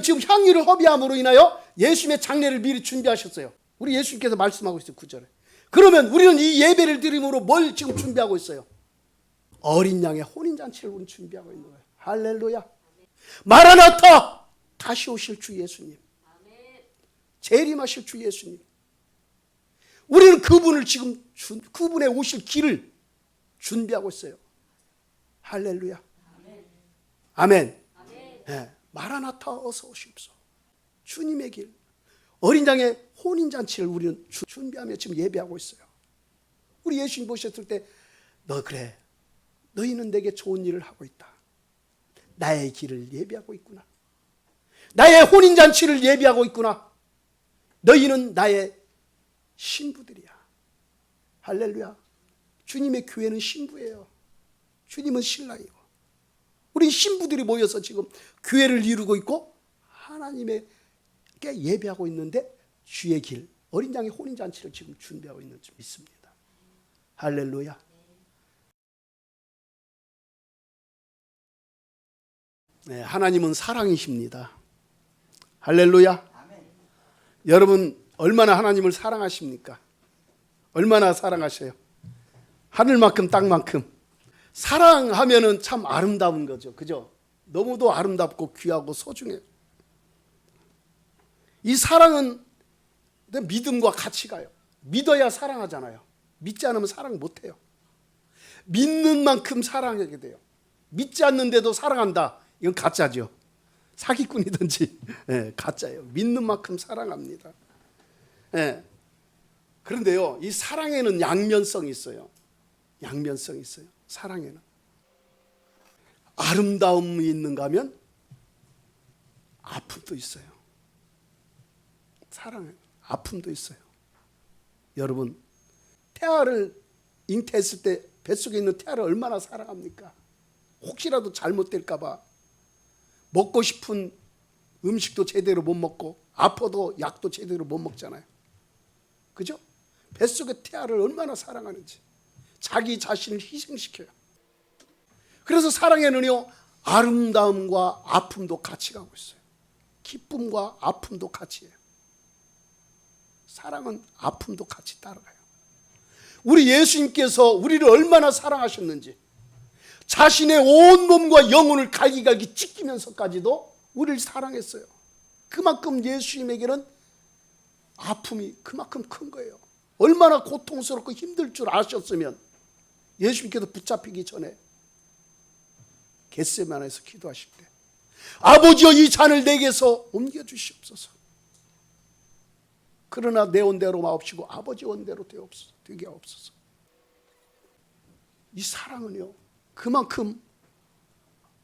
우리는 지금 향유를 허비함으로 인하여 예수님의 장례를 미리 준비하셨어요. 우리 예수님께서 말씀하고 있어요. 구절에. 그러면 우리는 이 예배를 드림으로 뭘 지금 준비하고 있어요? 어린 양의 혼인 잔치를 우리는 준비하고 있는 거예요. 할렐루야. 마라나타 다시 오실 주 예수님. 재림하실 주 예수님. 우리는 그분을 지금 준- 그분의 오실 길을 준비하고 있어요. 할렐루야. 아멘. 예, 마라나타 어서 오십시오. 주님의 길. 어린 양의 혼인 잔치를 우리는 주- 준비하며 지금 예배하고 있어요. 우리 예수님 보셨을 때 너 그래. 너희는 내게 좋은 일을 하고 있다. 나의 길을 예배하고 있구나. 나의 혼인 잔치를 예배하고 있구나. 너희는 나의 신부들이야. 할렐루야. 주님의 교회는 신부예요. 주님은 신랑이고. 우리 신부들이 모여서 지금 교회를 이루고 있고 하나님에게 예배하고 있는데 주의 길, 어린 양의 혼인 잔치를 지금 준비하고 있는 줄 믿습니다. 할렐루야. 네, 하나님은 사랑이십니다. 할렐루야. 여러분 얼마나 하나님을 사랑하십니까? 얼마나 사랑하셔요? 하늘만큼 땅만큼 사랑하면은 참 아름다운 거죠. 그죠? 너무도 아름답고 귀하고 소중해요. 이 사랑은 내 믿음과 같이 가요. 믿어야 사랑하잖아요. 믿지 않으면 사랑 못 해요. 믿는 만큼 사랑하게 돼요. 믿지 않는데도 사랑한다. 이건 가짜죠. 사기꾼이든지 예, 가짜예요. 믿는 만큼 사랑합니다. 예. 그런데요, 이 사랑에는 양면성이 있어요. 양면성이 있어요. 사랑에는 아름다움이 있는가 하면 아픔도 있어요. 사랑에 아픔도 있어요. 여러분 태아를 잉태했을 때 뱃속에 있는 태아를 얼마나 사랑합니까? 혹시라도 잘못될까봐 먹고 싶은 음식도 제대로 못 먹고 아파도 약도 제대로 못 먹잖아요. 그죠? 뱃속의 태아를 얼마나 사랑하는지 자기 자신을 희생시켜요. 그래서 사랑에는요 아름다움과 아픔도 같이 가고 있어요. 기쁨과 아픔도 같이 해요. 사랑은 아픔도 같이 따라가요. 우리 예수님께서 우리를 얼마나 사랑하셨는지 자신의 온 몸과 영혼을 갈기갈기 찢기면서까지도 우리를 사랑했어요. 그만큼 예수님에게는 아픔이 그만큼 큰 거예요. 얼마나 고통스럽고 힘들 줄 아셨으면 예수님께서 붙잡히기 전에 겟세만에서 기도하실 때 아버지여 이 잔을 내게서 옮겨 주시옵소서. 그러나 내 원대로 마옵시고 아버지 되옵소서. 되게 없어서. 이 사랑은요. 그만큼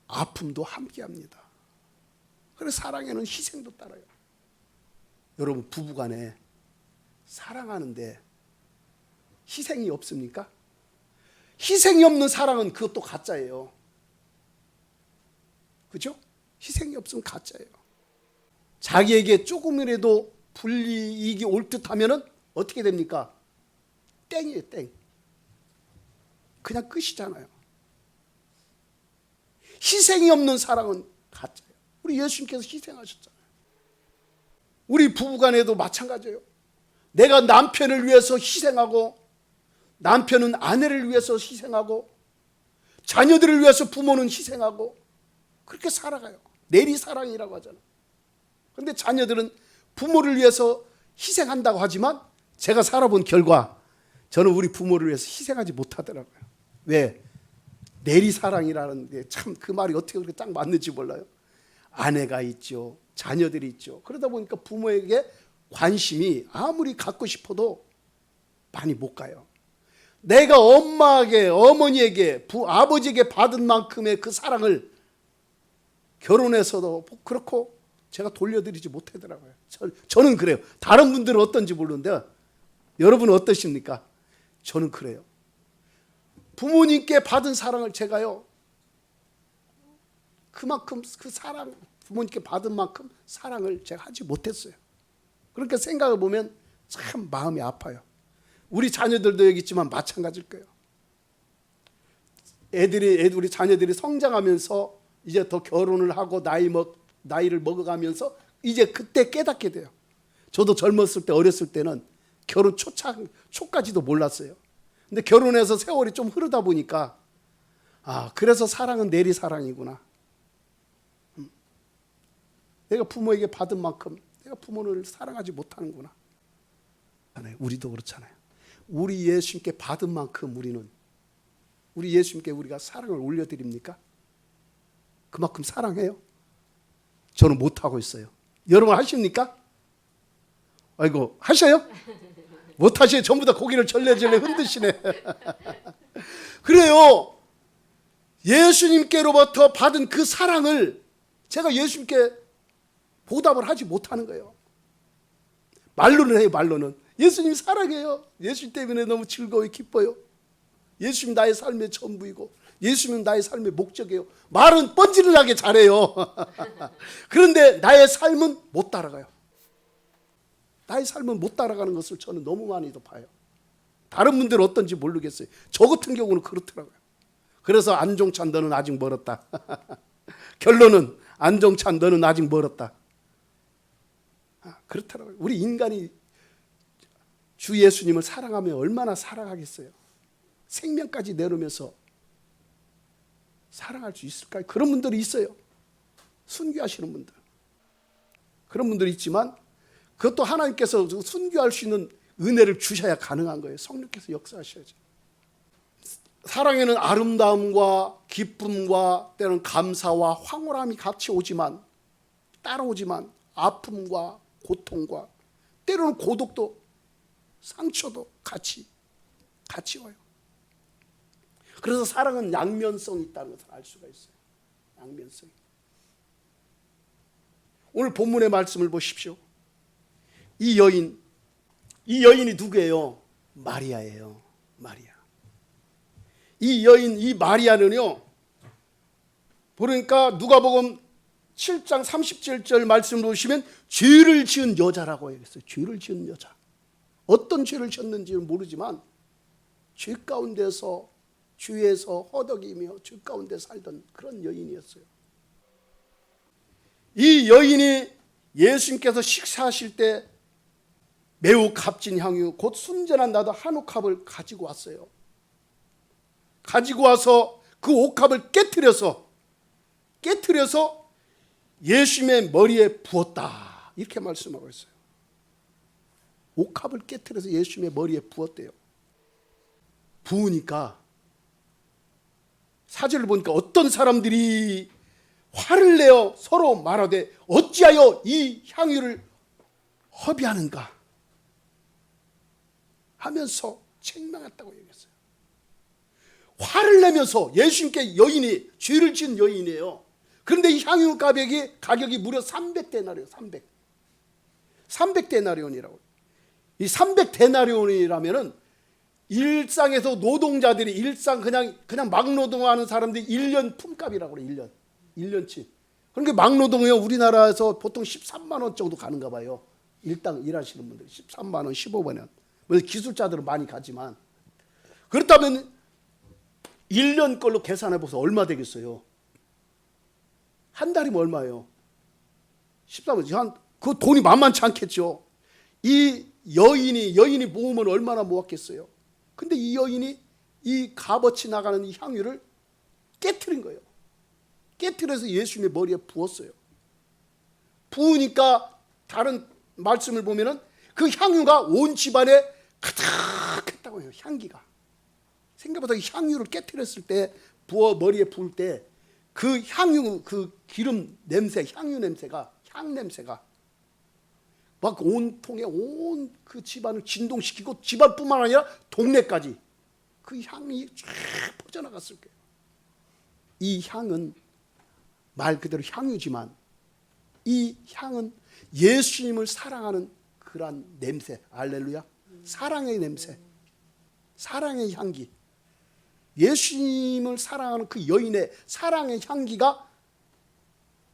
아픔도 함께합니다. 그래서 사랑에는 희생도 따라요. 여러분 부부간에 사랑하는데 희생이 없습니까? 희생이 없는 사랑은 그것도 가짜예요. 그죠? 희생이 없으면 가짜예요. 자기에게 조금이라도 불이익이 올 듯하면은 어떻게 됩니까? 땡이에요, 땡. 그냥 끝이잖아요. 희생이 없는 사랑은 가짜예요. 우리 예수님께서 희생하셨잖아요. 우리 부부간에도 마찬가지예요. 내가 남편을 위해서 희생하고 남편은 아내를 위해서 희생하고 자녀들을 위해서 부모는 희생하고 그렇게 살아가요. 내리 사랑이라고 하잖아요. 그런데 자녀들은 부모를 위해서 희생한다고 하지만 제가 살아본 결과 저는 우리 부모를 위해서 희생하지 못하더라고요. 왜? 내리 사랑이라는 게 참 그 말이 어떻게 그렇게 딱 맞는지 몰라요. 아내가 있죠. 자녀들이 있죠. 그러다 보니까 부모에게 관심이 아무리 갖고 싶어도 많이 못 가요. 내가 엄마에게, 어머니에게, 부, 아버지에게 받은 만큼의 그 사랑을 결혼해서도 그렇고 제가 돌려드리지 못하더라고요. 저, 저는 그래요. 다른 분들은 어떤지 모르는데 여러분은 어떠십니까? 저는 그래요. 부모님께 받은 사랑을 제가요. 그만큼 그 사랑 부모님께 받은 만큼 사랑을 제가 하지 못했어요. 그렇게 생각해 보면 참 마음이 아파요. 우리 자녀들도 여기 있지만 마찬가지일 거예요. 애들이 애들 우리 자녀들이 성장하면서 이제 더 결혼을 하고 나이 먹 나이를 먹어가면서 이제 그때 깨닫게 돼요. 저도 젊었을 때 어렸을 때는 결혼 초차 초까지도 몰랐어요. 근데 결혼해서 세월이 좀 흐르다 보니까 아 그래서 사랑은 내리 사랑이구나. 음. 내가 부모에게 받은 만큼 내가 부모를 사랑하지 못하는구나. 우리도 그렇잖아요. 우리 예수님께 받은 만큼 우리는 우리 예수님께 우리가 사랑을 올려드립니까? 그만큼 사랑해요. 저는 못 하고 있어요. 여러분 하십니까? 아이고 하셔요? 못 하시요 전부 다 고개를 절레절레 흔드시네. 그래요. 예수님께로부터 받은 그 사랑을 제가 예수님께 보답을 하지 못하는 거예요. 말로는 해요, 말로는. 예수님 사랑해요. 예수님 때문에 너무 즐거워 기뻐요. 예수님 나의 삶의 전부이고 예수님 나의 삶의 목적이에요. 말은 뻔질을 나게 잘해요. 그런데 나의 삶은 못 따라가요. 나의 삶은 못 따라가는 것을 저는 너무 많이도 봐요. 다른 분들은 어떤지 모르겠어요. 저 같은 경우는 그렇더라고요. 그래서 안종찬 너는 아직 멀었다. 결론은 안종찬 너는 아직 멀었다. 아, 그렇더라고요. 우리 인간이 주 예수님을 사랑하면 얼마나 사랑하겠어요. 생명까지 내놓으면서 사랑할 수 있을까요? 그런 분들이 있어요. 순교하시는 분들. 그런 분들이 있지만 그것도 하나님께서 순교할 수 있는 은혜를 주셔야 가능한 거예요. 성령께서 역사하셔야죠. 사랑에는 아름다움과 기쁨과 때는 감사와 황홀함이 같이 오지만 따라오지만 아픔과 고통과 때로는 고독도 상처도 같이 같이 와요. 그래서 사랑은 양면성이 있다는 것을 알 수가 있어요. 양면성. 오늘 본문의 말씀을 보십시오. 이 여인, 이 여인이 누구예요? 마리아예요. 마리아. 이 여인, 이 마리아는요. 그러니까 누가복음 7장 37절 말씀을 보시면 죄를 지은 여자라고 얘기했어요. 죄를 지은 여자. 어떤 죄를 지었는지는 모르지만 죄 가운데서 주에서 허덕이며 주 가운데 살던 그런 여인이었어요. 이 여인이 예수님께서 식사하실 때 매우 값진 향유 곧 순전한 나도 한 옥합을 가지고 왔어요. 가지고 와서 그 옥합을 깨뜨려서 깨뜨려서 예수님의 머리에 부었다. 이렇게 말씀하고 있어요. 옥합을 깨뜨려서 예수님의 머리에 부었대요. 부으니까 사절을 보니까 어떤 사람들이 화를 내어 서로 말하되 어찌하여 이 향유를 허비하는가 하면서 책망했다고 얘기했어요. 화를 내면서 예수님께 여인이 죄를 지은 여인이에요. 그런데 이 향유 가격이 가격이 무려 300데나리온, 300. 300데나리온이라고. 이 300데나리온이라면은 일상에서 노동자들이 일상 그냥 그냥 막 노동하는 사람들이 1년 품값이라고 그래. 1년. 1년치. 그러니까 막 노동이요. 우리나라에서 보통 13만 원 정도 가는가 봐요. 일당 일하시는 분들 13만 원, 15만 원. 뭐 기술자들은 많이 가지만 그렇다면 1년 걸로 계산해 보세요. 얼마 되겠어요? 한 달이면 얼마예요? 13만 원. 그 돈이 만만치 않겠죠. 이 여인이 여인이 모으면 얼마나 모았겠어요? 근데 이 여인이 이 값어치 나가는 이 향유를 깨뜨린 거예요. 깨뜨려서 예수님의 머리에 부었어요. 부으니까 다른 말씀을 보면은 그 향유가 온 집안에 가득했다고 해요. 향기가. 생각보다 향유를 깨뜨렸을 때 부어 머리에 부을 때 그 향유 그 기름 냄새 향유 냄새가 향 냄새가 막 온통에 온 그 집안을 진동시키고 집안뿐만 아니라 동네까지 그 향이 쫙 퍼져나갔을 거예요. 이 향은 말 그대로 향유지만 이 향은 예수님을 사랑하는 그러한 냄새, 알렐루야. 사랑의 냄새, 사랑의 향기. 예수님을 사랑하는 그 여인의 사랑의 향기가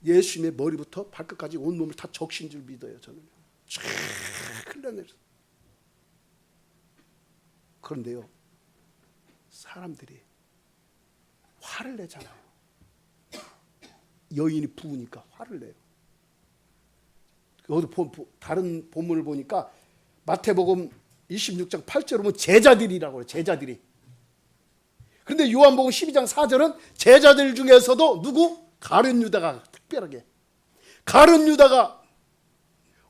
예수님의 머리부터 발끝까지 온 몸을 다 적신 줄 믿어요, 저는. 쫙 흘러내려. 그런데요, 사람들이 화를 내잖아요. 여인이 부으니까 화를 내요. 보- 다른 본문을 보니까 마태복음 26장 8절에 보면 제자들이라고 해요. 제자들이. 그런데 요한복음 12장 4절은 제자들 중에서도 누구? 가룟 유다가 특별하게 가룟 유다가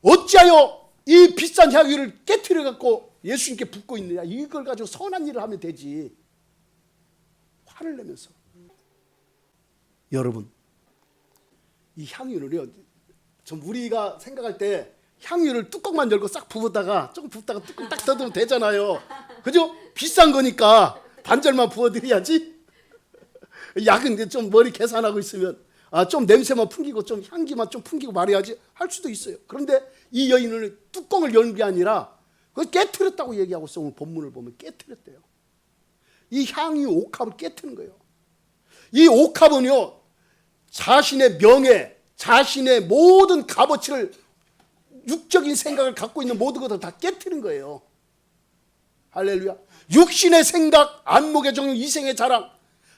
어찌하여 이 비싼 향유를 깨트려 갖고 예수님께 붓고 있느냐? 이걸 가지고 선한 일을 하면 되지. 화를 내면서. 여러분 이 향유를요 좀 우리가 생각할 때 향유를 뚜껑만 열고 싹 부었다가 조금 붓다가 뚜껑 딱 닫으면 되잖아요. 그죠? 비싼 거니까 반절만 부어드려야지. 약은 좀 머리 계산하고 있으면 아 좀 냄새만 풍기고 좀 향기만 좀 풍기고 말해야지 할 수도 있어요. 그런데 이 여인은 뚜껑을 연 게 아니라 그걸 깨트렸다고 얘기하고 있어. 오늘 본문을 보면 깨트렸대요. 이 향유 옥합을 깨트는 거예요. 이 옥합은요 자신의 명예, 자신의 모든 값어치를 육적인 생각을 갖고 있는 모든 것을 다 깨트린 거예요. 할렐루야. 육신의 생각, 안목의 정욕, 이생의 자랑,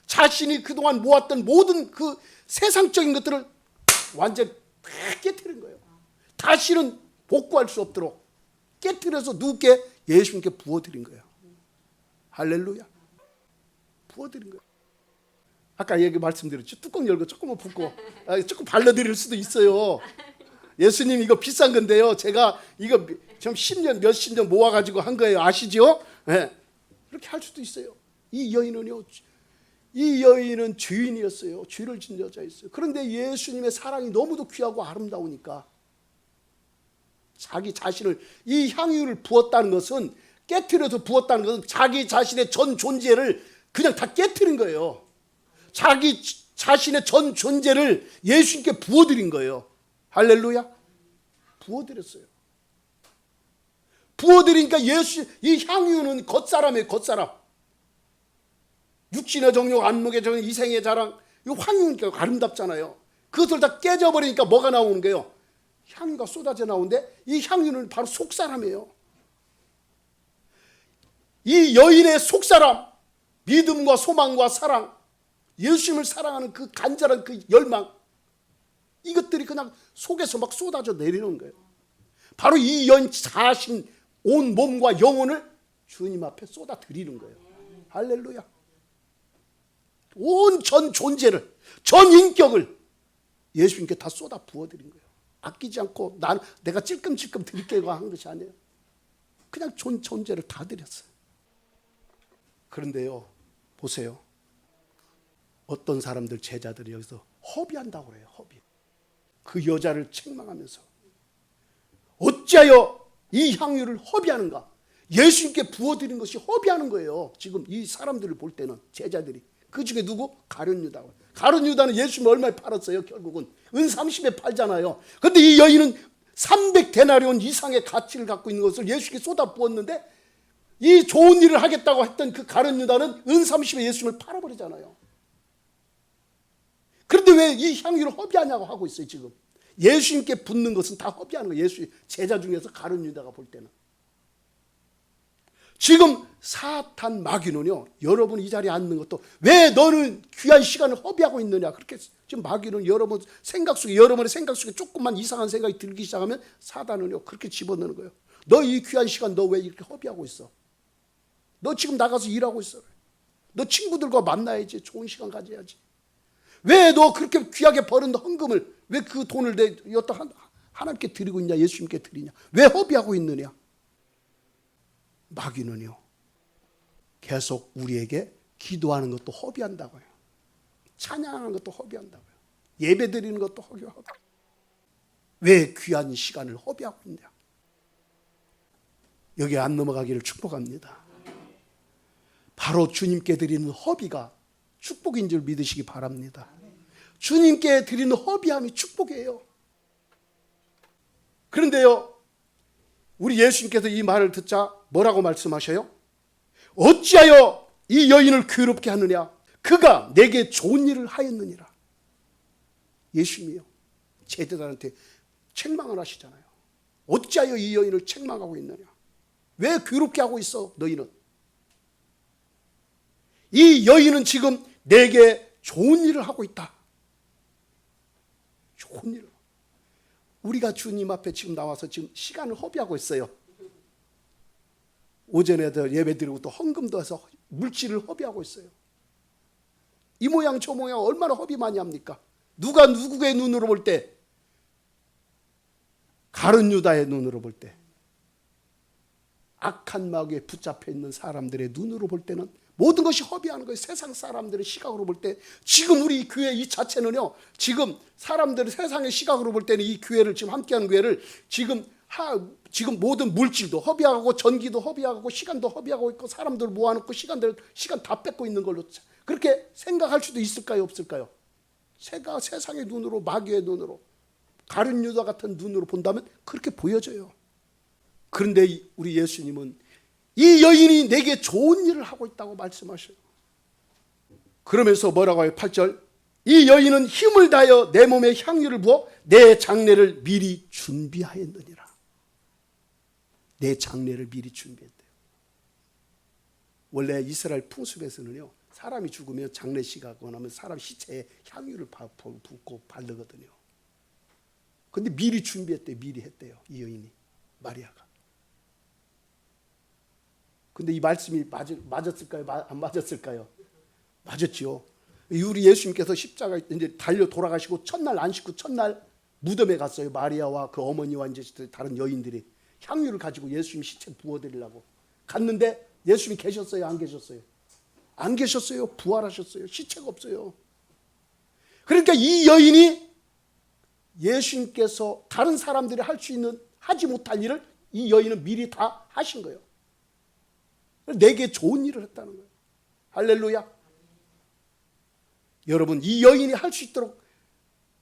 자신이 그동안 모았던 모든 그 세상적인 것들을 완전 다 깨트린 거예요. 다시는 복구할 수 없도록 깨트려서 누구께 예수님께 부어드린 거예요. 할렐루야. 부어드린 거예요. 아까 얘기 말씀드렸죠. 뚜껑 열고 조금만 붓고 아, 조금 발라드릴 수도 있어요. 예수님 이거 비싼 건데요. 제가 이거 좀 10년 몇십 년 모아가지고 한 거예요. 아시죠? 예. 이렇게 할 수도 있어요. 이 여인은요. 이 여인은 죄인이었어요. 죄를 진 여자였어요. 그런데 예수님의 사랑이 너무도 귀하고 아름다우니까 자기 자신을 이 향유를 부었다는 것은 깨트려서 부었다는 것은 자기 자신의 전 존재를 그냥 다 깨트린 거예요. 자기 자신의 전 존재를 예수님께 부어드린 거예요. 할렐루야. 부어드렸어요. 부어드리니까 예수 이 향유는 겉사람이에요. 겉사람. 육신의 정욕, 안목의 정욕, 이생의 자랑, 이 향유니까 아름답잖아요. 그것을 다 깨져버리니까 뭐가 나오는 거예요? 향유가 쏟아져 나오는데 이 향유는 바로 속사람이에요. 이 여인의 속사람, 믿음과 소망과 사랑, 예수님을 사랑하는 그 간절한 그 열망, 이것들이 그냥 속에서 막 쏟아져 내리는 거예요. 바로 이 여인 자신 온 몸과 영혼을 주님 앞에 쏟아 드리는 거예요. 할렐루야. 온 전 존재를, 전 인격을 예수님께 다 쏟아 부어드린 거예요. 아끼지 않고 난 내가 찔끔찔끔 드릴게요 한 것이 아니에요. 그냥 존 존재를 다 드렸어요. 그런데요, 보세요. 어떤 사람들 제자들이 여기서 허비한다고 그래요. 허비. 그 여자를 책망하면서 어찌하여 이 향유를 허비하는가? 예수님께 부어드린 것이 허비하는 거예요. 지금 이 사람들을 볼 때는 제자들이 그 중에 누구? 가룟 유다. 가룟 유다는 예수님 얼마에 팔았어요? 결국은 은 30에 팔잖아요. 근데 이 여인은 300데나리온 이상의 가치를 갖고 있는 것을 예수께 쏟아 부었는데 이 좋은 일을 하겠다고 했던 그 가룟 유다는 은 30에 예수님을 팔아버리잖아요. 그런데 왜 이 향유를 허비하냐고 하고 있어요, 지금. 예수님께 붙는 것은 다 허비하는 거예요. 예수 제자 중에서 가룟 유다가 볼 때는. 지금 사탄 마귀는요. 여러분 이 자리에 앉는 것도 왜 너는 귀한 시간을 허비하고 있느냐. 그렇게 지금 마귀는 여러분 생각 속에 여러분의 생각 속에 조금만 이상한 생각이 들기 시작하면 사단은요. 그렇게 집어넣는 거예요. 너 이 귀한 시간 너 왜 이렇게 허비하고 있어? 너 지금 나가서 일하고 있어. 너 친구들과 만나야지. 좋은 시간 가져야지. 왜 너 그렇게 귀하게 버는 헌금을 왜 그 돈을 내 여기다 하나님께 드리고 있냐 예수님께 드리냐 왜 허비하고 있느냐 마귀는요 계속 우리에게 기도하는 것도 허비한다고요. 찬양하는 것도 허비한다고요. 예배 드리는 것도 허비하고. 왜 귀한 시간을 허비하고 있냐? 여기 안 넘어가기를 축복합니다. 바로 주님께 드리는 허비가 축복인 줄 믿으시기 바랍니다. 주님께 드리는 허비함이 축복이에요. 그런데요, 우리 예수님께서 이 말을 듣자 뭐라고 말씀하셔요? 어찌하여 이 여인을 괴롭게 하느냐? 그가 내게 좋은 일을 하였느니라. 예수님이요. 제자들한테 책망을 하시잖아요. 어찌하여 이 여인을 책망하고 있느냐? 왜 괴롭게 하고 있어, 너희는? 이 여인은 지금 내게 좋은 일을 하고 있다. 좋은 일을. 우리가 주님 앞에 지금 나와서 지금 시간을 허비하고 있어요. 오전에도 예배 드리고 또 헌금도 해서 물질을 허비하고 있어요. 이 모양 저 모양 얼마나 허비 많이 합니까? 누가 누구의 눈으로 볼 때? 가른 유다의 눈으로 볼 때. 악한 마귀에 붙잡혀 있는 사람들의 눈으로 볼 때는 모든 것이 허비하는 거예요. 세상 사람들의 시각으로 볼 때 지금 우리 교회 이 자체는요. 지금 사람들의 세상의 시각으로 볼 때는 이 교회를 지금 함께하는 교회를 지금 하, 지금 모든 물질도 허비하고 전기도 허비하고 시간도 허비하고 있고 사람들 모아놓고 시간들 시간 다 뺏고 있는 걸로 그렇게 생각할 수도 있을까요 없을까요? 세가 세상의 눈으로 마귀의 눈으로 가룟 유다 같은 눈으로 본다면 그렇게 보여져요. 그런데 이- 우리 예수님은 이 여인이 내게 좋은 일을 하고 있다고 말씀하셔요. 그러면서 뭐라고 해요? 8절. 이 여인은 힘을 다하여 내 몸에 향유를 부어 내 장례를 미리 준비하였느니라. 내 장례를 미리 준비했대요. 원래 이스라엘 풍습에서는요. 사람이 죽으면 장례식 하고 나면 사람 시체에 향유를 붓고 바르거든요. 근데 미리 준비했대요. 미리 했대요. 이 여인이 마리아가. 근데 이 말씀이 맞, 맞았을까요? 마- 안 맞았을까요? 맞았죠. 우리 예수님께서 십자가 이제 달려 돌아가시고 첫날 안식구 첫날 무덤에 갔어요. 마리아와 그 어머니와 이제 다른 여인들이 향유를 가지고 예수님 시체 부어드리려고 갔는데 예수님이 계셨어요? 안 계셨어요? 안 계셨어요. 부활하셨어요. 시체가 없어요. 그러니까 이 여인이 예수님께서 다른 사람들이 할 수 있는 하지 못할 일을 이 여인은 미리 다 하신 거예요. 내게 좋은 일을 했다는 거예요. 할렐루야. 여러분, 이 여인이 할 수 있도록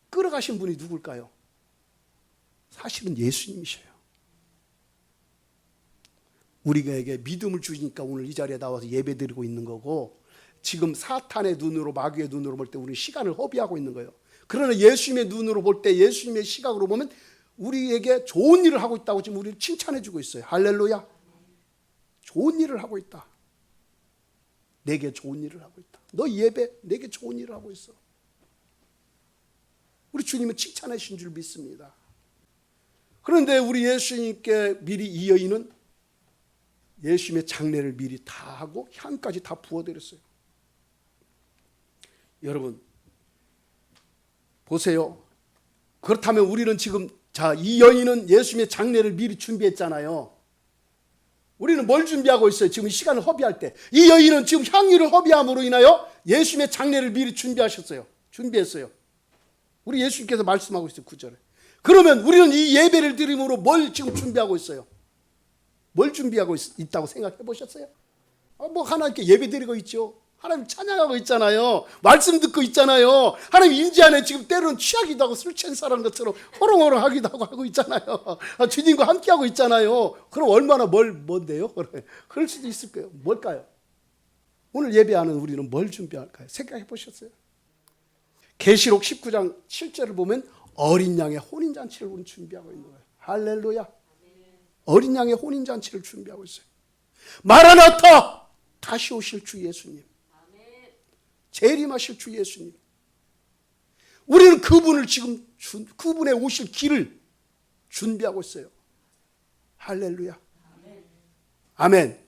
끌어가신 분이 누굴까요? 사실은 예수님이셔요. 우리에게 믿음을 주니까 오늘 이 자리에 나와서 예배 드리고 있는 거고 지금 사탄의 눈으로 마귀의 눈으로 볼 때 우리 시간을 허비하고 있는 거예요. 그러나 예수님의 눈으로 볼 때 예수님의 시각으로 보면 우리에게 좋은 일을 하고 있다고 지금 우리를 칭찬해 주고 있어요. 할렐루야. 좋은 일을 하고 있다. 내게 좋은 일을 하고 있다. 너 예배 내게 좋은 일을 하고 있어. 우리 주님은 칭찬하신 줄 믿습니다. 그런데 우리 예수님께 미리 이 여인은 예수님의 장례를 미리 다 하고 향까지 다 부어드렸어요. 여러분 보세요. 그렇다면 우리는 지금 자 이 여인은 예수님의 장례를 미리 준비했잖아요. 우리는 뭘 준비하고 있어요? 지금 이 시간을 허비할 때. 이 여인은 지금 향유를 허비함으로 인하여 예수님의 장례를 미리 준비하셨어요. 준비했어요. 우리 예수님께서 말씀하고 있어요. 구절에. 그러면 우리는 이 예배를 드림으로 뭘 지금 준비하고 있어요? 뭘 준비하고 있, 다고 생각해 보셨어요? 아, 뭐 하나님께 예배 드리고 있죠. 하나님 찬양하고 있잖아요. 말씀 듣고 있잖아요. 하나님 임재 안에 지금 때로는 취하기도 하고 술 취한 사람 것처럼 호롱호롱 하기도 하고 하고 있잖아요. 아, 주님과 함께하고 있잖아요. 그럼 얼마나 뭘 뭔데요? 그럴 수도 있을 거예요. 뭘까요? 오늘 예배하는 우리는 뭘 준비할까요? 생각해 보셨어요? 계시록 19장 7절을 보면 어린 양의 혼인 잔치를 우리는 준비하고 있는 거예요. 할렐루야. 어린 양의 혼인 잔치를 준비하고 있어요. 마라나타 다시 오실 주 예수님. 재림하실 주 예수님. 우리는 그분을 지금 준, 그분의 오실 길을 준비하고 있어요. 할렐루야. 아멘.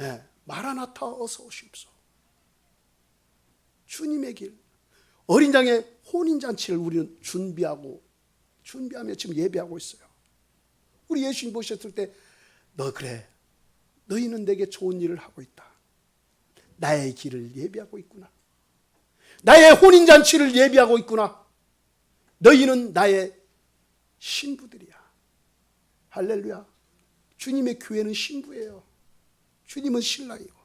예, 마라나타 어서 오십소. 주님의 길. 어린 양의 혼인 잔치를 우리는 준비하고 준비하며 지금 예배하고 있어요. 우리 예수님 보셨을 때 너 그래. 너희는 내게 좋은 일을 하고 있다. 나의 길을 예비하고 있구나. 나의 혼인 잔치를 예비하고 있구나. 너희는 나의 신부들이야. 할렐루야. 주님의 교회는 신부예요. 주님은 신랑이고.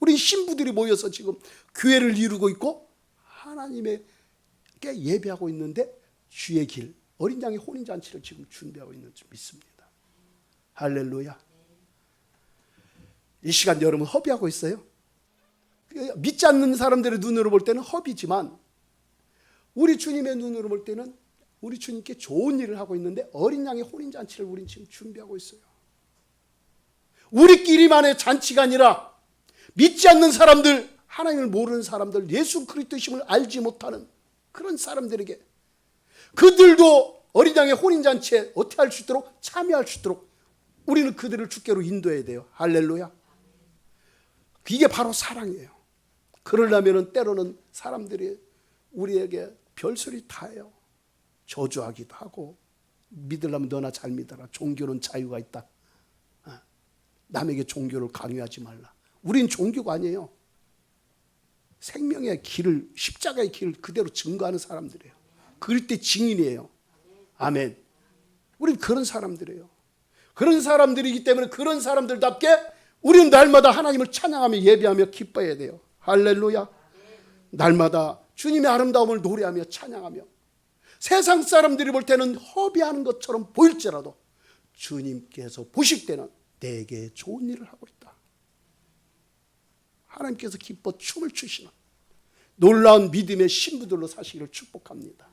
우리 신부들이 모여서 지금 교회를 이루고 있고 하나님에게 예배하고 있는데 주의 길, 어린 양의 혼인 잔치를 지금 준비하고 있는 줄 믿습니다. 할렐루야. 이 시간 여러분 허비하고 있어요? 믿지 않는 사람들의 눈으로 볼 때는 허비지만 우리 주님의 눈으로 볼 때는 우리 주님께 좋은 일을 하고 있는데 어린 양의 혼인 잔치를 우린 지금 준비하고 있어요. 우리끼리만의 잔치가 아니라 믿지 않는 사람들, 하나님을 모르는 사람들, 예수 그리스도심을 알지 못하는 그런 사람들에게 그들도 어린 양의 혼인 잔치에 어떻게 할 수 있도록 참여할 수 있도록 우리는 그들을 주께로 인도해야 돼요. 할렐루야. 이게 바로 사랑이에요. 그러려면은 때로는 사람들이 우리에게 별소리 다 해요. 저주하기도 하고 믿으려면 너나 잘 믿어라. 종교는 자유가 있다. 어. 남에게 종교를 강요하지 말라. 우린 종교가 아니에요. 생명의 길을 십자가의 길을 그대로 증거하는 사람들이에요. 그럴 때 증인이에요. 아멘. 우린 그런 사람들이에요. 그런 사람들이기 때문에 그런 사람들답게 우리는 날마다 하나님을 찬양하며 예배하며 기뻐해야 돼요. 할렐루야. 날마다 주님의 아름다움을 노래하며 찬양하며 세상 사람들이 볼 때는 허비하는 것처럼 보일지라도 주님께서 보실 때는 내게 좋은 일을 하고 있다. 하나님께서 기뻐 춤을 추시는 놀라운 믿음의 신부들로 사시기를 축복합니다.